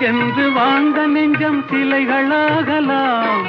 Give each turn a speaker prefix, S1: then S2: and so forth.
S1: உனக்கென்று வாழ்ந்த நெஞ்சம் சிலைகளாகலாம்.